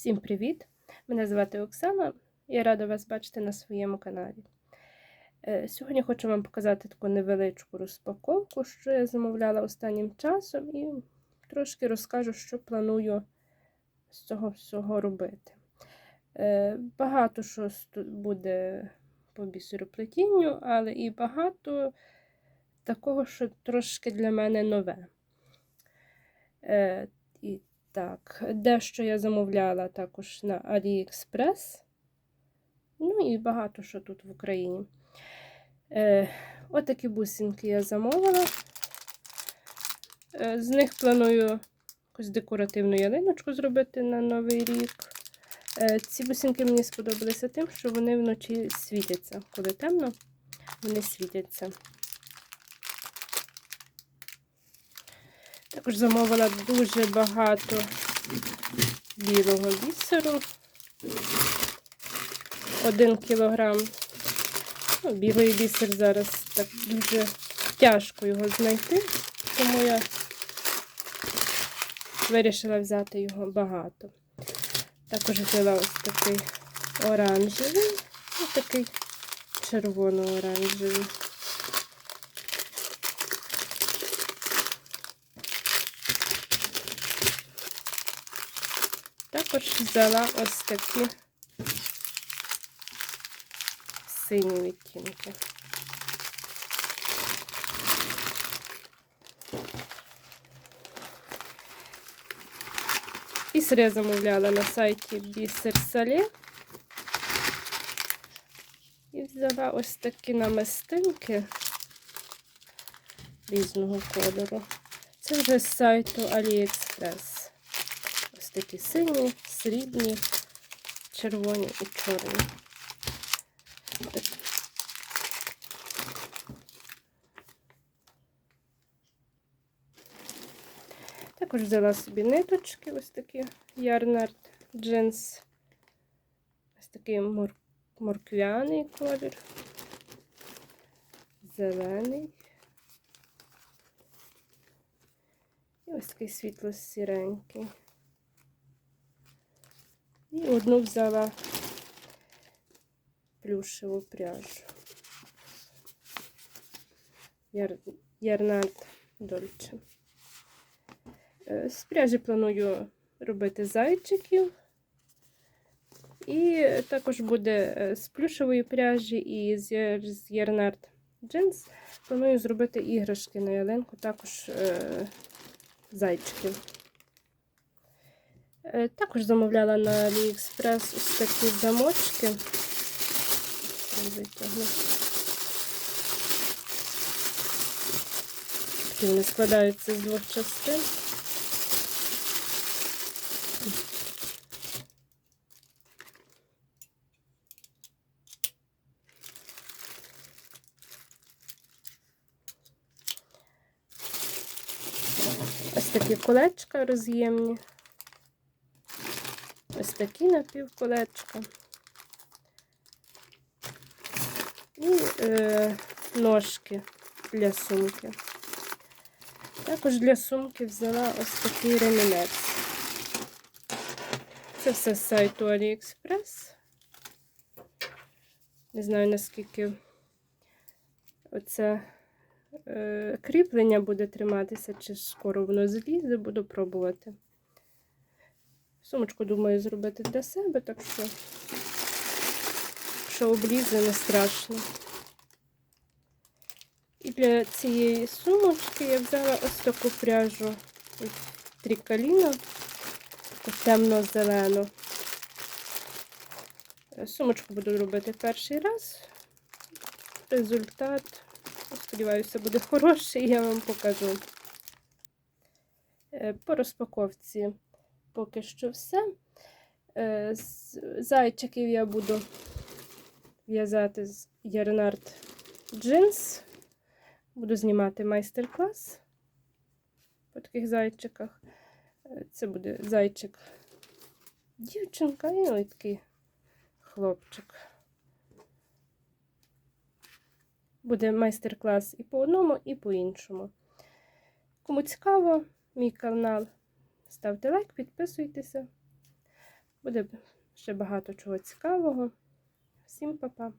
Всім привіт! Мене звати Оксана. Я рада вас бачити на своєму каналі. Е, Сьогодні хочу вам показати таку невеличку розпаковку, що я замовляла останнім часом, і трошки розкажу, що планую з цього всього робити. Е, Багато що буде по бісероплетінню, але і багато такого, що трошки для мене нове. Е, І так, дещо я замовляла також на AliExpress. Ну і багато що тут в Україні. Е, Отакі бусинки я замовила. Е, з них планую якусь декоративну ялиночку зробити на Новий рік. Е, ці бусинки мені сподобалися тим, що вони вночі світяться. Коли темно, вони світяться. Також замовила дуже багато білого бісеру. Один кілограм. Ну, білий бісер зараз так дуже тяжко його знайти, тому я вирішила взяти його багато. Також взяла ось такий оранжевий і такий червоно-оранжевий. Також взяла ось такі сині відтінки. Бісер я замовляла на сайті Бісер Сале. І взяла ось такі намистинки різного кольору. Це вже з сайту AliExpress. Ось такі сині, срібні, червоні і чорні. Також взяла собі ниточки, ось такі Ярнард джинс. Ось такий мор... морквяний колір, зелений. І ось такий світло-сіренький. І одну взяла плюшеву пряжу. Яр... Ярнард Дольче. Е, З пряжі планую робити зайчиків. І також буде е, з плюшевої пряжі і з Ярнард джинс. Планую зробити іграшки на ялинку, також е, зайчиків. Е, Також замовляла на AliExpress ось такі замочки. Вони складаються з двох частин. Ось такі колечка роз'ємні. Ось такі напівколечка. І е, ножки для сумки. Також для сумки взяла ось такий ремінець. Це все з сайту AliExpress. Не знаю, наскільки оце е, кріплення буде триматися, чи скоро воно злізе, буду пробувати. Сумочку, думаю, зробити для себе, так що, якщо облізе, не страшно. І для цієї сумочки я взяла ось таку пряжу від Трікаліна, таку темно-зелену. Сумочку буду робити перший раз. Результат, сподіваюся, буде хороший, я вам покажу. Е, По розпаковці поки що все. Е, Зайчиків я буду в'язати з Ярнард джинс. Буду знімати майстер-клас по таких зайчиках. Е, Це буде зайчик дівчинка і ось такий хлопчик. Буде майстер-клас і по одному, і по іншому. Кому цікаво, мій канал, ставте лайк, підписуйтеся. Буде ще багато чого цікавого. Всім па-па!